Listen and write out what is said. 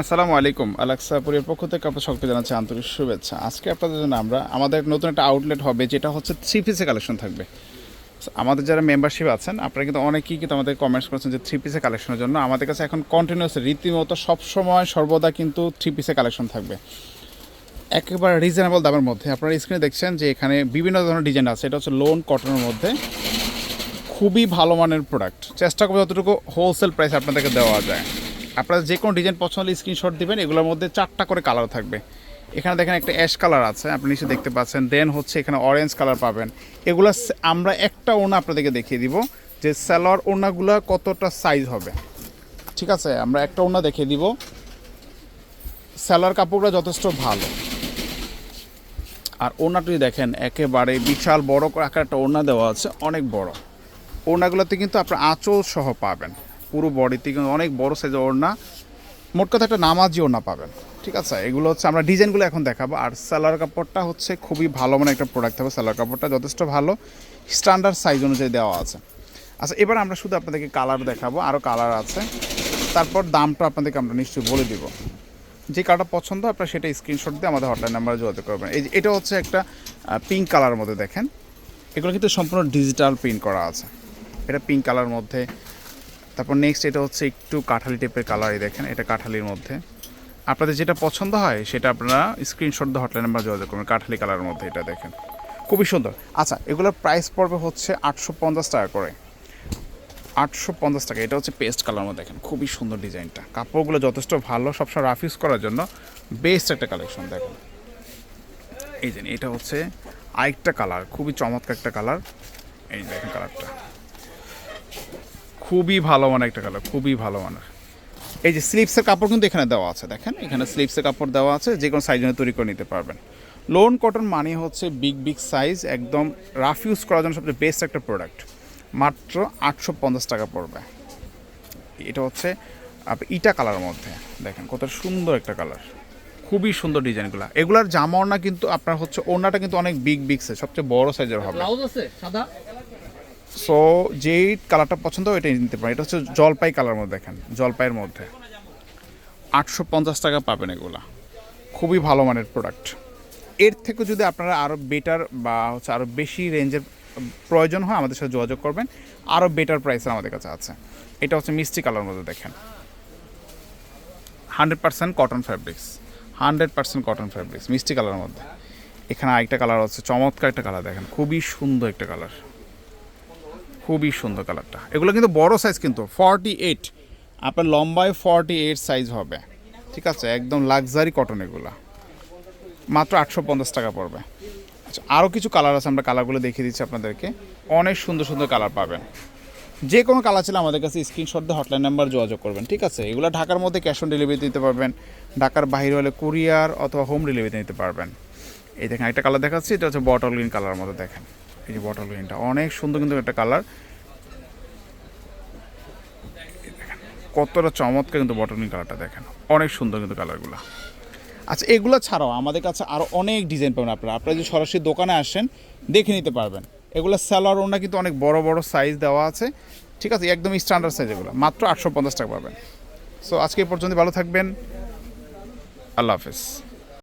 আসসালামু আলাইকুম আলাক্সাপুরের পক্ষ থেকে আপনার সকলকে জানাচ্ছি আন্তরিক শুভেচ্ছা। আজকে আপনাদের জন্য আমরা, আমাদের নতুন একটা আউটলেট হবে, যেটা হচ্ছে থ্রি পিসে কালেকশন থাকবে। আমাদের যারা মেম্বারশিপ আছেন, আপনারা কিন্তু অনেকেই কিন্তু আমাদের কমেন্টস করেছেন যে থ্রি পিসে কালেকশনের জন্য। আমাদের কাছে এখন কন্টিনিউস রীতিমতো সবসময় সর্বদা কিন্তু থ্রি পিসে কালেকশন থাকবে। একেবারে রিজনেবল দামের মধ্যে। আপনারা স্ক্রিনে দেখছেন যে এখানে বিভিন্ন ধরনের ডিজাইন আছে। এটা হচ্ছে লোন কটনের মধ্যে। খুবই ভালো মানের প্রোডাক্ট চেষ্টা করব যতটুকু হোলসেল প্রাইস আপনাদেরকে দেওয়া যায়। আপনারা যে কোনো ডিজাইন পছন্দ স্ক্রিনশট দিবেন, এগুলোর মধ্যে চারটা করে কালার থাকবে। এখানে দেখেন একটা অ্যাশ কালার আছে, আপনি নিশ্চয়ই দেখতে পাচ্ছেন। দেন হচ্ছে এখানে অরেঞ্জ কালার পাবেন। এগুলো আমরা একটা ওনা আপনাদেরকে দেখিয়ে দিব যে স্যালোয়ার ওনাগুলো কতটা সাইজ হবে। ঠিক আছে? আমরা একটা ওনা দেখিয়ে দিব। স্যালোয়ার কাপড়টা যথেষ্ট ভালো। আর ওনাটি দেখেন, একেবারে বিশাল বড় করে আকার একটা ওনা দেওয়া আছে, অনেক বড়। ওড়নাগুলোতে কিন্তু আপনার আঁচল সহ পাবেন। পুরো বডিতে কিন্তু অনেক বড় সাইজের ওড়না। মোট কথা একটা নামাজি ওড়না পাবেন। ঠিক আছে? এগুলো হচ্ছে আমরা ডিজাইনগুলো এখন দেখাবো। আর সালোয়ার কাপড়টা হচ্ছে খুবই ভালো মানে একটা প্রোডাক্ট হবে। সালোয়ার কাপড়টা যথেষ্ট ভালো। স্ট্যান্ডার্ড সাইজ অনুযায়ী দেওয়া আছে। আচ্ছা এবার আমরা শুধু আপনাদেরকে কালার দেখাবো। আরও কালার আছে। তারপর দামটা আপনাদেরকে আমরা নিশ্চয়ই বলে দিব। যে কালারটা পছন্দ, আপনারা সেটা স্ক্রিনশট দিয়ে আমাদের হটলাইন নাম্বারে যোগাযোগ করবেন। এই এটা হচ্ছে একটা পিঙ্ক কালার মধ্যে দেখেন। এগুলো কিন্তু সম্পূর্ণ ডিজিটাল প্রিন্ট করা আছে। এটা পিঙ্ক কালার মধ্যে। তারপর নেক্সট এটা হচ্ছে একটু কাঠালি টাইপের কালারই দেখেন, এটা কাঠালির মধ্যে। আপনাদের যেটা পছন্দ হয়, সেটা আপনারা স্ক্রিনশট দিয়ে হটলাইন নাম্বার যোগাযোগ করবেন, কাঠালি কালারের মধ্যে এটা দেখেন। খুবই সুন্দর। আচ্ছা এগুলোর প্রাইস পড়বে হচ্ছে আটশো পঞ্চাশ টাকা করে। আটশো পঞ্চাশ টাকা, এটা হচ্ছে পেস্ট কালার মধ্যে দেখেন, খুবই সুন্দর ডিজাইনটা। কাপড়গুলো যথেষ্ট ভালো সবসময় রাফ ইউজ করার জন্য বেস্ট একটা কালেকশন দেখেন। এই যে, এটা হচ্ছে আরেকটা কালার খুবই চমৎকার একটা কালার এই দেখেন কালারটা খুবই ভালো মানের একটা কালার, খুবই ভালো মানের। এই যে স্লিপসের কাপড় কিন্তু এখানে দেওয়া আছে, দেখেন। এখানে স্লিপসের কাপড় দেওয়া আছে, যে কোনো সাইজ তৈরি করে নিতে পারবেন। লোন কটন মানে হচ্ছে বিগ বিগ সাইজ একদম রাফ ইউজ করার জন্য সবচেয়ে বেস্ট একটা প্রোডাক্ট মাত্র আটশো পঞ্চাশ টাকা পড়বে। এটা হচ্ছে ইটা কালার মধ্যে। দেখেন, কত সুন্দর একটা কালার। খুবই সুন্দর ডিজাইনগুলো এগুলার জামা ওড়না কিন্তু আপনার হচ্ছে ওড়নাটা কিন্তু অনেক বিগ বিগ সাইজ সবচেয়ে বড় সাইজের হবে। সাদা? সো যেই কালারটা পছন্দ এটাই নিতে পারেন। এটা হচ্ছে জলপাই কালার মধ্যে দেখেন জলপাইয়ের মধ্যে। আটশো পঞ্চাশ টাকা পাবেন এগুলা। খুবই ভালো মানের প্রোডাক্টের থেকে যদি আপনারা আরও বেটার বা হচ্ছে আরও বেশি রেঞ্জের প্রয়োজন হয় আমাদের সাথে যোগাযোগ করবেন। আরও বেটার প্রাইসে আমাদের কাছে আছে। এটা হচ্ছে মিষ্টি কালার মধ্যে দেখেন। Hundred percent cotton fabrics hundred percent cotton fabrics মিষ্টি কালারের মধ্যে। এখানে আরেকটা কালার হচ্ছে চমৎকার একটা কালার দেখেন। খুবই সুন্দর একটা কালার খুবই সুন্দর কালারটা। এগুলো কিন্তু বড় সাইজ কিন্তু ফর্টি এইট আপনার লম্বায় ফর্টি এইট সাইজ হবে। ঠিক আছে? একদম লাক্সারি কটন এগুলো। মাত্র আটশো পঞ্চাশ টাকা পড়বে। আচ্ছা আরও কিছু কালার আছে, আমরা কালারগুলো দেখিয়ে দিচ্ছি আপনাদেরকে। অনেক সুন্দর সুন্দর কালার পাবেন। যে কোনো কালার ছিল আমাদের কাছে স্ক্রিনশট দিয়ে হটলাইন নাম্বার যোগাযোগ করবেন, ঠিক আছে? এগুলো ঢাকার মধ্যে ক্যাশ অন ডেলিভারি দিতে পারবেন। ঢাকার বাইরে হলে কুরিয়ার অথবা হোম ডেলিভারিতে নিতে পারবেন। এই দেখেন একটা কালার দেখাচ্ছি, এটা হচ্ছে বটল গ্রিন কালার মধ্যে দেখেন। এই যে বটল গ্রিনটা অনেক সুন্দর কিন্তু একটা কালার কতটা চমৎকার কিন্তু বটল গ্রিন কালারটা দেখেন। অনেক সুন্দর কিন্তু কালারগুলো আচ্ছা এগুলো ছাড়াও আমাদের কাছে আরও অনেক ডিজাইন পাবেন আপনারা। আপনারা যদি সরাসরি দোকানে আসেন, দেখে নিতে পারবেন। এগুলো স্যালোয়ার ওনা কিন্তু অনেক বড় বড় সাইজ দেওয়া আছে। ঠিক আছে, একদম স্ট্যান্ডার্ড সাইজ এগুলো। মাত্র আটশো পঞ্চাশ টাকা পাবেন। সো আজকে এই পর্যন্ত ভালো থাকবেন। আল্লাহ হাফেজ।